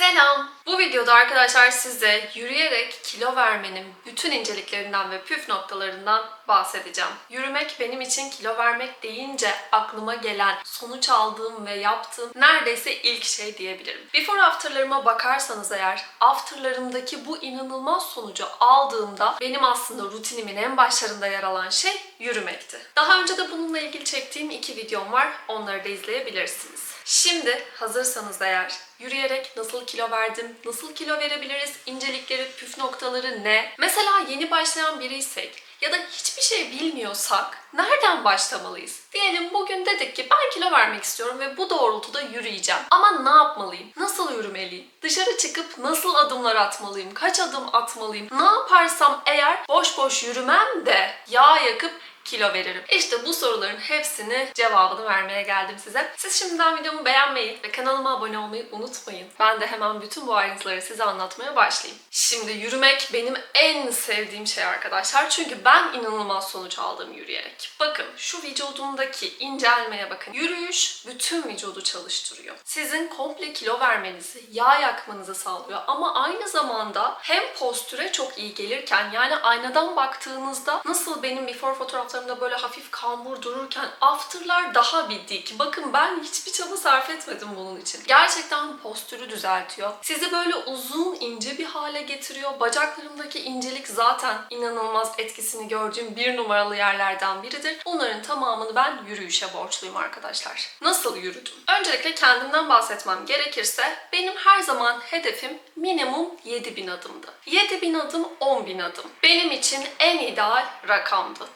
Selam. Bu videoda arkadaşlar size yürüyerek kilo vermenin bütün inceliklerinden ve püf noktalarından bahsedeceğim. Yürümek benim için kilo vermek deyince aklıma gelen, sonuç aldığım ve yaptığım neredeyse ilk şey diyebilirim. Before after'larıma bakarsanız eğer after'larımdaki bu inanılmaz sonucu aldığımda benim aslında rutinimin en başlarında yer alan şey yürümekti. Daha önce de bununla ilgili çektiğim iki videom var. Onları da izleyebilirsiniz. Şimdi hazırsanız eğer yürüyerek nasıl kilo verdim, nasıl kilo verebiliriz, incelikleri, püf noktaları ne? Mesela yeni başlayan biriysek ya da hiçbir şey bilmiyorsak nereden başlamalıyız? Diyelim bugün dedik ki ben kilo vermek istiyorum ve bu doğrultuda yürüyeceğim. Ama ne yapmalıyım? Nasıl yürümeliyim? Dışarı çıkıp nasıl adımlar atmalıyım? Kaç adım atmalıyım? Ne yaparsam eğer boş boş yürümem de yağ yakıp kilo veririm? İşte bu soruların hepsini cevabını vermeye geldim size. Siz şimdiden videomu beğenmeyi ve kanalıma abone olmayı unutmayın. Ben de hemen bütün bu ayrıntıları size anlatmaya başlayayım. Şimdi yürümek benim en sevdiğim şey arkadaşlar. Çünkü ben inanılmaz sonuç aldım yürüyerek. Bakın şu vücudumdaki incelmeye bakın. Yürüyüş bütün vücudu çalıştırıyor. Sizin komple kilo vermenizi, yağ yakmanızı sağlıyor ama aynı zamanda hem postüre çok iyi gelirken yani aynadan baktığınızda nasıl benim before fotoğraflarımda böyle hafif kambur dururken after'lar daha bir dik. Bakın ben hiçbir çaba sarf etmedim bunun için. Gerçekten postürü düzeltiyor. Sizi böyle uzun ince bir hale getiriyor. Bacaklarımdaki incelik zaten inanılmaz etkisini gördüğüm bir numaralı yerlerden biridir. Bunların tamamını ben yürüyüşe borçluyum arkadaşlar. Nasıl yürüdüm? Öncelikle kendimden bahsetmem gerekirse benim her zaman hedefim minimum 7000 adımdı. 7000 adım 10.000 adım. Benim için en ideal rakamdı.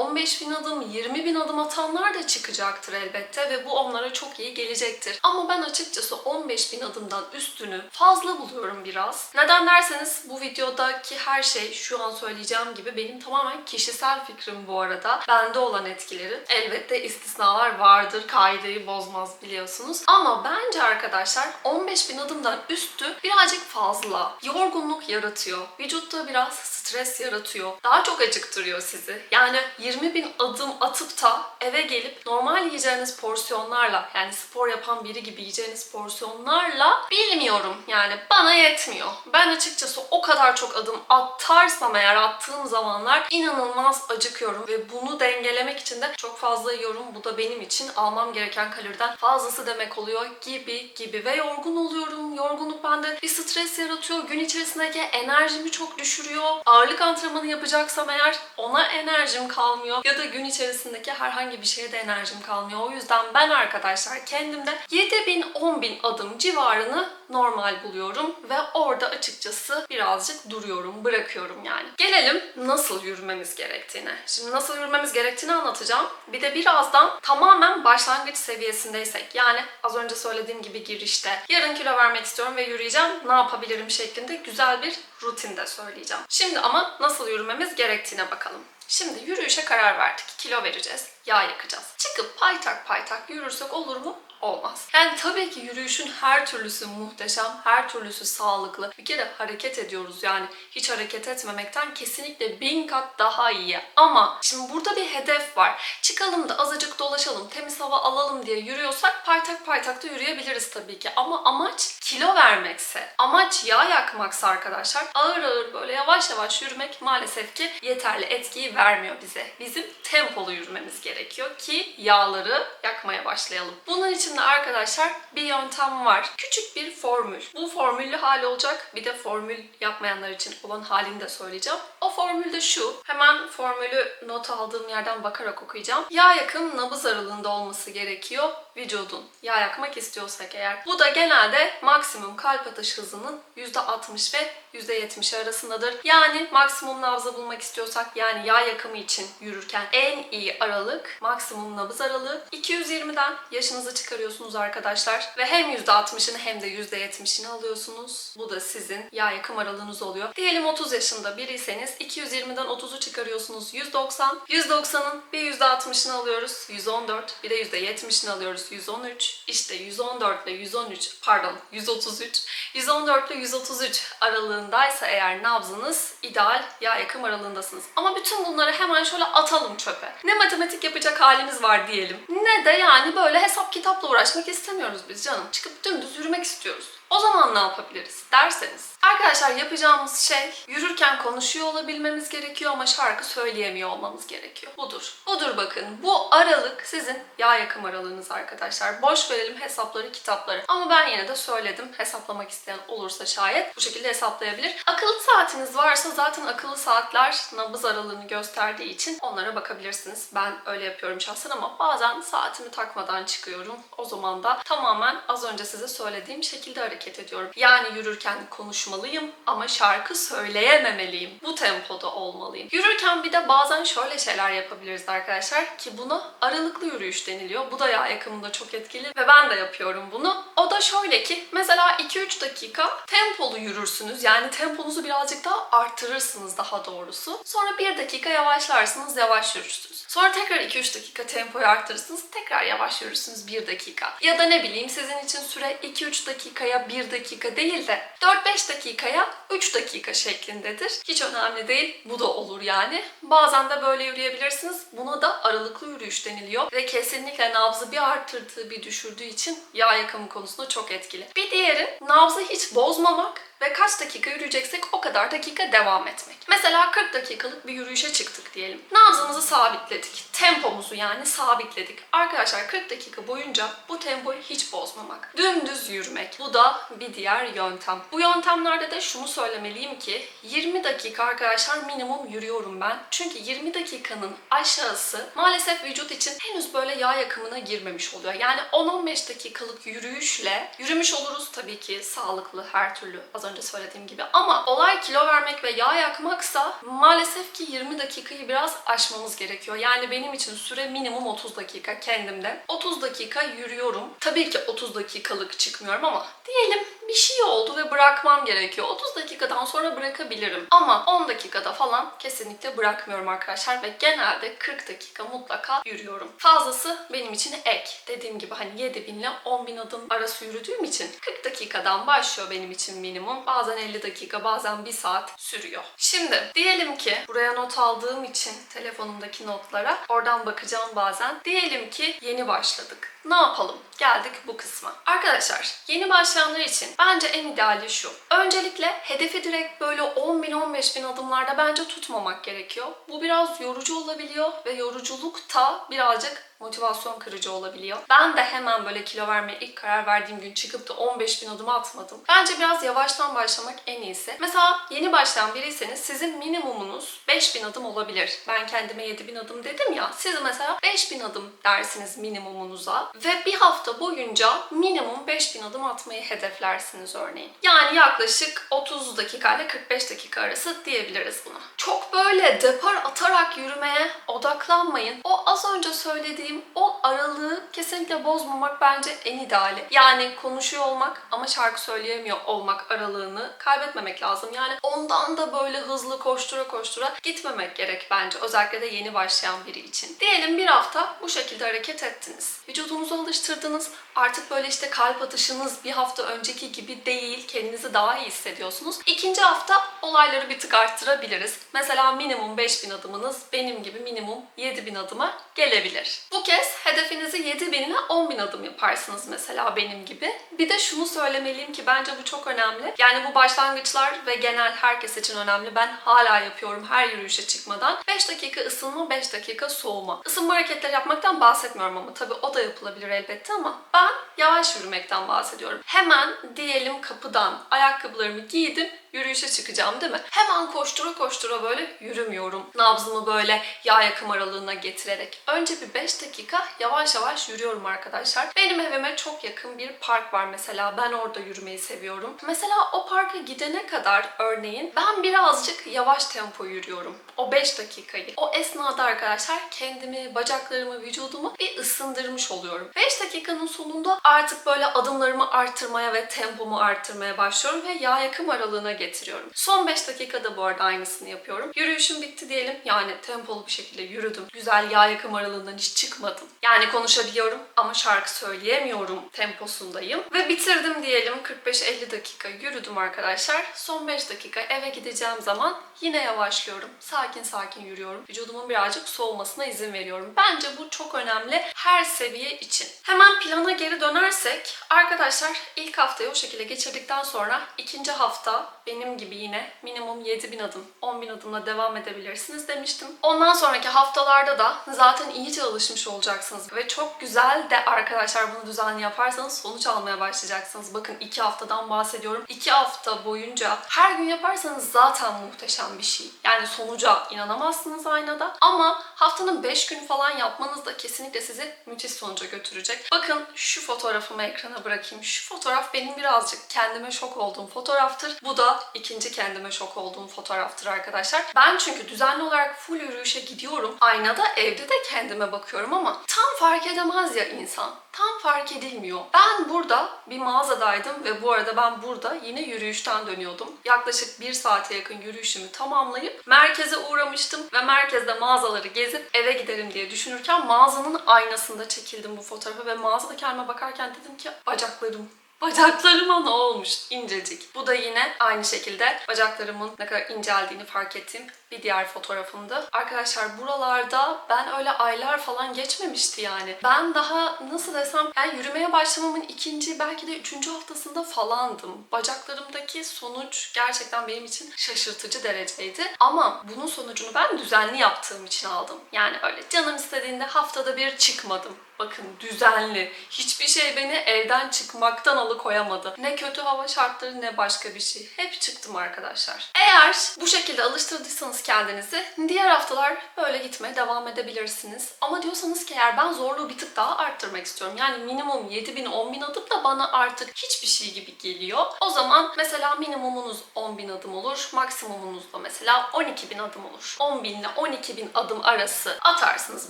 Tabi 15.000 adım, 20.000 adım atanlar da çıkacaktır elbette ve bu onlara çok iyi gelecektir. Ama ben açıkçası 15.000 adımdan üstünü fazla buluyorum biraz. Neden derseniz bu videodaki her şey şu an söyleyeceğim gibi benim tamamen kişisel fikrim bu arada. Bende olan etkileri. Elbette istisnalar vardır. Kaideyi bozmaz biliyorsunuz. Ama bence arkadaşlar 15.000 adımdan üstü birazcık fazla. Yorgunluk yaratıyor. Vücutta biraz stres yaratıyor. Daha çok acıktırıyor sizi. Yani 20 bin adım atıp da eve gelip normal yiyeceğiniz porsiyonlarla yani spor yapan biri gibi yiyeceğiniz porsiyonlarla bilmiyorum yani bana yetmiyor. Ben açıkçası o kadar çok adım atarsam eğer attığım zamanlar inanılmaz acıkıyorum ve bunu dengelemek için de çok fazla yiyorum. Bu da benim için almam gereken kaloriden fazlası demek oluyor gibi gibi ve yorgun oluyorum. Yorgunluk bende bir stres yaratıyor. Gün içerisindeki enerjimi çok düşürüyor. Ağırlık antrenmanı yapacaksam eğer ona enerjim kalmıyor ya da gün içerisindeki herhangi bir şeye de enerjim kalmıyor. O yüzden ben arkadaşlar kendimde 7000 10000 adım civarını normal buluyorum ve orada açıkçası birazcık duruyorum, bırakıyorum yani. Gelelim nasıl yürümemiz gerektiğine. Şimdi nasıl yürümemiz gerektiğini anlatacağım. Bir de birazdan tamamen başlangıç seviyesindeysek yani az önce söylediğim gibi girişte yarın kilo vermek istiyorum ve yürüyeceğim ne yapabilirim şeklinde güzel bir rutinde söyleyeceğim. Şimdi ama nasıl yürümemiz gerektiğine bakalım. Şimdi yürüyüşe karar verdik. Kilo vereceğiz, yağ yakacağız. Çıkıp paytak paytak yürürsek olur mu? Olmaz. Yani tabii ki yürüyüşün her türlüsü muhteşem, her türlüsü sağlıklı. Bir kere hareket ediyoruz yani hiç hareket etmemekten kesinlikle bin kat daha iyi. Ama şimdi burada bir hedef var. Çıkalım da azıcık dolaşalım, temiz hava alalım diye yürüyorsak paytak paytak da yürüyebiliriz tabii ki. Ama amaç kilo vermekse, amaç yağ yakmaksa arkadaşlar ağır ağır böyle yavaş yavaş yürümek maalesef ki yeterli etkiyi vermiyor bize. Bizim tempolu yürümemiz gerekiyor ki yağları yakmaya başlayalım. Bunun için de arkadaşlar bir yöntem var. Küçük bir formül. Bu formüllü hali olacak. Bir de formül yapmayanlar için olan halini de söyleyeceğim. O formül de şu. Hemen formülü not aldığım yerden bakarak okuyacağım. Yağ yakım nabız aralığında olması gerekiyor vücudun. Yağ yakmak istiyorsak eğer. Bu da genelde maksimum kalp atış hızının %60 ve %70 arasındadır. Yani maksimum nabzı bulmak istiyorsak yani yağ yakımı için yürürken en iyi aralık maksimum nabız aralığı 220'den yaşınızı çıkarıyorsunuz arkadaşlar ve hem %60'ını hem de %70'ini alıyorsunuz. Bu da sizin yağ yakım aralığınız oluyor. Diyelim 30 yaşında biriyseniz 220'den 30'u çıkarıyorsunuz 190. 190'ın bir %60'ını alıyoruz 114. Bir de %70'ini alıyoruz 113. İşte 114 ile 113 pardon 133. 114 ile 133 aralığındaysa eğer nabzınız ideal yağ yakım aralığındasınız. Ama bütün bunları hemen şöyle atalım çöpe. Ne matematik yapacak halimiz var diyelim. Ne de yani böyle hesap kitapla uğraşmak istemiyoruz biz canım. Çıkıp dümdüz yürümek istiyoruz. O zaman ne yapabiliriz derseniz. Arkadaşlar yapacağımız şey yürürken konuşuyor olabilmemiz gerekiyor ama şarkı söyleyemiyor olmamız gerekiyor. Budur. Budur bakın. Bu aralık sizin yağ yakım aralığınız arkadaşlar. Boş verelim hesapları, kitapları. Ama ben yine de söyledim. Hesaplamak isteyen olursa şayet bu şekilde hesaplayabilir. Akıllı saatiniz varsa zaten akıllı saatler nabız aralığını gösterdiği için onlara bakabilirsiniz. Ben öyle yapıyorum şahsen ama bazen saatimi takmadan çıkıyorum. O zaman da tamamen az önce size söylediğim şekilde hareket ediyorum. Yani yürürken konuşmalıyım ama şarkı söyleyememeliyim. Bu tempoda olmalıyım. Yürürken bir de bazen şöyle şeyler yapabiliriz arkadaşlar ki buna aralıklı yürüyüş deniliyor. Bu da yağ yakımında çok etkili ve ben de yapıyorum bunu. O da şöyle ki mesela 2-3 dakika tempolu yürürsünüz. Yani temponuzu birazcık daha arttırırsınız daha doğrusu. Sonra 1 dakika yavaşlarsınız, yavaş yürürsünüz. Sonra tekrar 2-3 dakika tempoyu arttırırsınız, tekrar yavaş yürürsünüz 1 dakika. Ya da ne bileyim sizin için süre 2-3 dakikaya 1 dakika değil de 4-5 dakikaya 3 dakika şeklindedir. Hiç önemli değil. Bu da olur yani. Bazen de böyle yürüyebilirsiniz. Buna da aralıklı yürüyüş deniliyor. Ve kesinlikle nabzı bir arttırdığı bir düşürdüğü için yağ yakımı konusunda çok etkili. Bir diğeri nabzı hiç bozmamak ve kaç dakika yürüyeceksek o kadar dakika devam etmek. Mesela 40 dakikalık bir yürüyüşe çıktık diyelim. Nabzımızı sabitledik. Tempomuzu yani sabitledik. Arkadaşlar 40 dakika boyunca bu tempoyu hiç bozmamak. Dümdüz yürümek. Bu da bir diğer yöntem. Bu yöntemlerde de şunu söylemeliyim ki 20 dakika arkadaşlar minimum yürüyorum ben. Çünkü 20 dakikanın aşağısı maalesef vücut için henüz böyle yağ yakımına girmemiş oluyor. Yani 10-15 dakikalık yürüyüşle yürümüş oluruz tabii ki sağlıklı her türlü az önce söylediğim gibi. Ama olay kilo vermek ve yağ yakmaksa maalesef ki 20 dakikayı biraz aşmamız gerekiyor. Yani benim için süre minimum 30 dakika kendimde. 30 dakika yürüyorum. Tabii ki 30 dakikalık çıkmıyorum ama diyelim поїдемо. Bir şey oldu ve bırakmam gerekiyor. 30 dakikadan sonra bırakabilirim. Ama 10 dakikada falan kesinlikle bırakmıyorum arkadaşlar ve genelde 40 dakika mutlaka yürüyorum. Fazlası benim için ek. Dediğim gibi hani 7000 ile 10.000 adım arası yürüdüğüm için 40 dakikadan başlıyor benim için minimum. Bazen 50 dakika, bazen 1 saat sürüyor. Şimdi diyelim ki buraya not aldığım için telefonumdaki notlara oradan bakacağım bazen. Diyelim ki yeni başladık. Ne yapalım? Geldik bu kısma. Arkadaşlar yeni başlayanlar için bence en ideali şu. Öncelikle hedefi direkt böyle 10 bin 15 bin adımlarda bence tutmamak gerekiyor. Bu biraz yorucu olabiliyor ve yoruculukta birazcık motivasyon kırıcı olabiliyor. Ben de hemen böyle kilo vermeye ilk karar verdiğim gün çıkıp da 15 bin adım atmadım. Bence biraz yavaştan başlamak en iyisi. Mesela yeni başlayan biriyseniz sizin minimumunuz 5 bin adım olabilir. Ben kendime 7 bin adım dedim ya. Siz mesela 5 bin adım dersiniz minimumunuza ve bir hafta boyunca minimum 5 bin adım atmayı hedeflersiniz örneğin. Yani yaklaşık 30 dakika ile 45 dakika arası diyebiliriz buna. Çok böyle depar atarak yürümeye odaklanmayın. O az önce söylediğim o aralığı kesinlikle bozmamak bence en ideali. Yani konuşuyor olmak ama şarkı söyleyemiyor olmak aralığını kaybetmemek lazım. Yani ondan da böyle hızlı koştura koştura gitmemek gerek bence. Özellikle de yeni başlayan biri için. Diyelim bir hafta bu şekilde hareket ettiniz. Vücudunuzu alıştırdınız. Artık böyle işte kalp atışınız bir hafta önceki gibi değil. Kendinizi daha iyi hissediyorsunuz. İkinci hafta olayları bir tık arttırabiliriz. Mesela minimum 5000 adımınız benim gibi minimum 7000 adıma gelebilir. Bu kez hedefinizi 7000 ile 10.000 adım yaparsınız mesela benim gibi. Bir de şunu söylemeliyim ki bence bu çok önemli. Yani bu başlangıçlar ve genel herkes için önemli. Ben hala yapıyorum her yürüyüşe çıkmadan. 5 dakika ısınma, 5 dakika soğuma. Isınma hareketleri yapmaktan bahsetmiyorum ama tabii o da yapılabilir elbette ama ben yavaş yürümekten bahsediyorum. Hemen diyelim kapıdan ayakkabılarımı giydim, yürüyüşe çıkacağım değil mi? Hemen koştura koştura böyle yürümüyorum. Nabzımı böyle yağ yakım aralığına getirerek. Önce bir 5 dakika yavaş yavaş yürüyorum arkadaşlar. Benim evime çok yakın bir park var mesela. Ben orada yürümeyi seviyorum. Mesela o parka gidene kadar örneğin ben birazcık yavaş tempo yürüyorum. O 5 dakikayı. O esnada arkadaşlar kendimi, bacaklarımı, vücudumu bir ısındırmış oluyorum. 5 dakikanın sonunda artık böyle adımlarımı arttırmaya ve tempomu arttırmaya başlıyorum ve yağ yakım aralığına getiriyorum. Son 5 dakikada bu arada aynısını yapıyorum. Yürüyüşüm bitti diyelim. Yani tempolu bir şekilde yürüdüm. Güzel yağ yakım aralığından hiç çıkmadım. Yani konuşabiliyorum ama şarkı söyleyemiyorum temposundayım. Ve bitirdim diyelim. 45-50 dakika yürüdüm arkadaşlar. Son 5 dakika eve gideceğim zaman yine yavaşlıyorum. Sakin sakin yürüyorum. Vücudumun birazcık soğumasına izin veriyorum. Bence bu çok önemli her seviye için. Hemen plana geri dönersek arkadaşlar ilk haftayı o şekilde geçirdikten sonra ikinci hafta benim gibi yine minimum 7000 adım, 10.000 adımla devam edebilirsiniz demiştim. Ondan sonraki haftalarda da zaten iyice alışmış olacaksınız ve çok güzel de arkadaşlar bunu düzenli yaparsanız sonuç almaya başlayacaksınız. Bakın 2 haftadan bahsediyorum. 2 hafta boyunca her gün yaparsanız zaten muhteşem bir şey. Yani sonuca inanamazsınız aynada. Ama haftanın 5 gün falan yapmanız da kesinlikle sizi müthiş sonuca götürecek. Bakın şu fotoğrafımı ekrana bırakayım. Şu fotoğraf benim birazcık kendime şok olduğum fotoğraftır. Bu da ikinci kendime şok olduğum fotoğraftır arkadaşlar. Ben çünkü düzenli olarak full yürüyüşe gidiyorum. Aynada evde de kendime bakıyorum ama tam fark edemez ya insan. Tam fark edilmiyor. Ben burada bir mağazadaydım ve bu arada ben burada yine yürüyüşten dönüyordum. Yaklaşık bir saate yakın yürüyüşümü tamamlayıp merkeze uğramıştım ve merkezde mağazaları gezip eve giderim diye düşünürken mağazanın aynasında çekildim bu fotoğrafı ve mağazada kendime bakarken dedim ki bacaklarım Bacaklarıma ne olmuş? İncecik. Bu da yine aynı şekilde bacaklarımın ne kadar inceldiğini fark ettiğim bir diğer fotoğrafımdı. Arkadaşlar buralarda ben öyle aylar falan geçmemişti yani. Ben daha nasıl desem yani yürümeye başlamamın ikinci belki de üçüncü haftasında falandım. Bacaklarımdaki sonuç gerçekten benim için şaşırtıcı dereceydi. Ama bunun sonucunu ben düzenli yaptığım için aldım. Yani öyle canım istediğinde haftada bir çıkmadım. Bakın düzenli. Hiçbir şey beni evden çıkmaktan alıkoyamadı. Ne kötü hava şartları ne başka bir şey. Hep çıktım arkadaşlar. Eğer bu şekilde alıştırdıysanız kendinizi diğer haftalar böyle gitmeye devam edebilirsiniz. Ama diyorsanız ki eğer ben zorluğu bir tık daha arttırmak istiyorum. Yani minimum 7000 10000 adım da bana artık hiçbir şey gibi geliyor. O zaman mesela minimumunuz 10.000 adım olur. Maksimumunuz da mesela 12.000 adım olur. 10.000 ile 12.000 adım arası atarsınız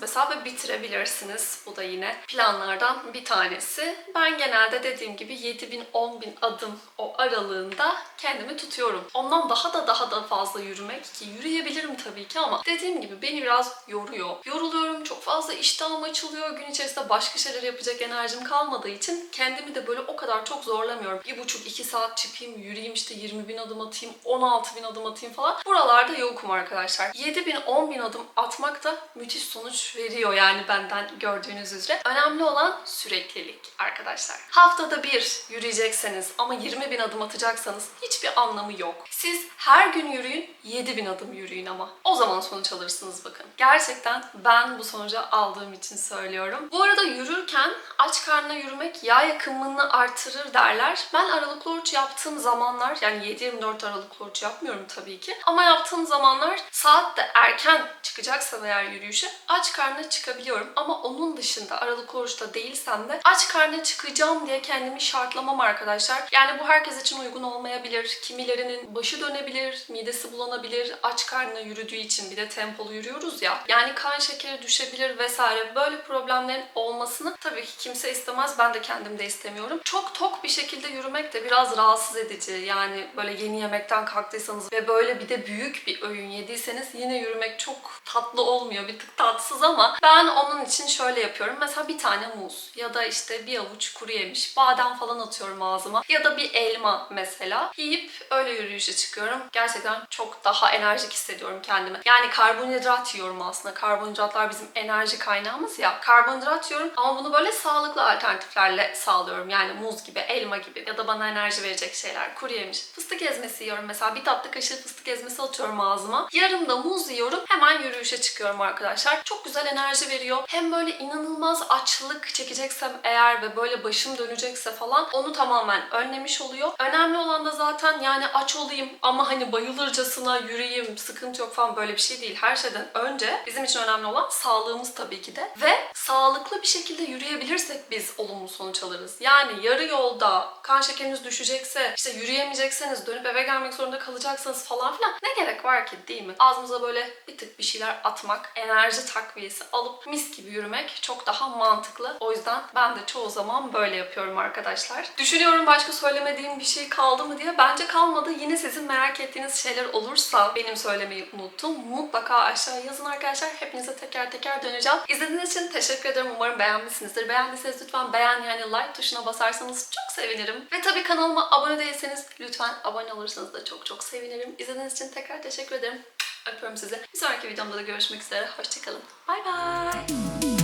mesela ve bitirebilirsiniz. Bu da yine planlardan bir tanesi. Ben genelde dediğim gibi 7000 10000 adım o aralığında kendimi tutuyorum. Ondan daha da daha da fazla yürümek ki yürüyebilirim tabii ki ama dediğim gibi beni biraz yoruyor. Yoruluyorum, çok fazla iştahım açılıyor. Gün içerisinde başka şeyler yapacak enerjim kalmadığı için kendimi de böyle o kadar çok zorlamıyorum. Bir buçuk iki saat çıkayım, yürüyeyim işte 20 bin adım atayım, 16 bin adım atayım falan. Buralarda yokum arkadaşlar. 7 bin, 10 bin adım atmak da müthiş sonuç veriyor yani benden gördüğünüz üzere. Önemli olan süreklilik arkadaşlar. Haftada bir yürüyecekseniz ama 20 bin adım atacaksanız hiçbir anlamı yok. Siz her gün yürüyün, 7 bin adım yürüyün ama. O zaman sonuç alırsınız bakın. Gerçekten ben bu sonucu aldığım için söylüyorum. Bu arada yürürken aç karnına yürümek yağ yakımını artırır derler. Ben aralıklı oruç yaptığım zamanlar yani 7-24 aralıklı oruç yapmıyorum tabii ki. Ama yaptığım zamanlar saat de erken çıkacaksam eğer yürüyüşe aç karnına çıkabiliyorum. Ama onun dışında aralıklı oruçta değilsem de aç karnına çıkacağım diye kendimi şartlamam arkadaşlar. Yani bu herkes için uygun olmayabilir. Kimilerinin başı dönebilir, midesi bulanabilir. Aç karnına yürüdüğü için bir de tempolu yürüyoruz ya. Yani kan şekeri düşebilir vesaire. Böyle problemlerin olmasını tabii ki kimse istemez. Ben de kendim de istemiyorum. Çok tok bir şekilde yürümek de biraz rahatsız edici. Yani böyle yeni yemekten kalktıysanız ve böyle bir de büyük bir öğün yediyseniz yine yürümek çok tatlı olmuyor. Bir tık tatsız ama ben onun için şöyle yapıyorum. Mesela bir tane muz ya da işte bir avuç kuru yemiş, badem falan atıyorum ağzıma. Ya da bir elma mesela. Yiyip öyle yürüyüşe çıkıyorum. Gerçekten çok daha enerjik hissediyorum kendimi. Yani karbonhidrat yiyorum aslında. Karbonhidratlar bizim enerji kaynağımız ya. Karbonhidrat yiyorum ama bunu böyle sağlıklı alternatiflerle sağlıyorum. Yani muz gibi, elma gibi ya da bana enerji verecek şeyler. Kuru yemiş. Fıstık ezmesi yiyorum mesela. Bir tatlı kaşığı fıstık ezmesi atıyorum ağzıma. Yarım da muz yiyorum. Hemen yürüyüşe çıkıyorum arkadaşlar. Çok güzel enerji veriyor. Hem böyle inanılmaz açlık çekeceksem eğer ve böyle başım dönecekse falan onu tamamen önlemiş oluyor. Önemli olan da zaten yani aç olayım ama hani bayılırcasına yürüyeyim, sıkıntı yok falan böyle bir şey değil. Her şeyden önce bizim için önemli olan sağlığımız tabii ki de. Ve sağlıklı bir şekilde yürüyebilirsek biz olumlu sonuç alırız. Yani yarı yolda kan şekeriniz düşecekse, işte yürüyemeyecekseniz, dönüp eve gelmek zorunda kalacaksınız falan filan ne gerek var ki değil mi? Ağzımıza böyle bir tık bir şeyler atmak, enerji takviyesi alıp mis gibi yürümek çok daha mantıklı. O yüzden ben de çoğu zaman böyle yapıyorum arkadaşlar. Düşünüyorum başka söylemediğim bir şey kaldı mı diye. Bence kalmadı. Yine sizin merak ettiğiniz şeyler olursa benim söylemeyi unuttum. Mutlaka aşağıya yazın arkadaşlar. Hepinize teker teker döneceğim. İzlediğiniz için teşekkür ederim. Umarım beğenmişsinizdir. Beğendiyseniz lütfen beğen yani like tuşuna basarsanız çok sevinirim. Ve tabii kanalıma abone değilseniz lütfen abone olursanız da çok çok sevinirim. İzlediğiniz için tekrar teşekkür ederim. Öpüyorum sizi. Bir sonraki videomda da görüşmek üzere. Hoşçakalın. Bay bay.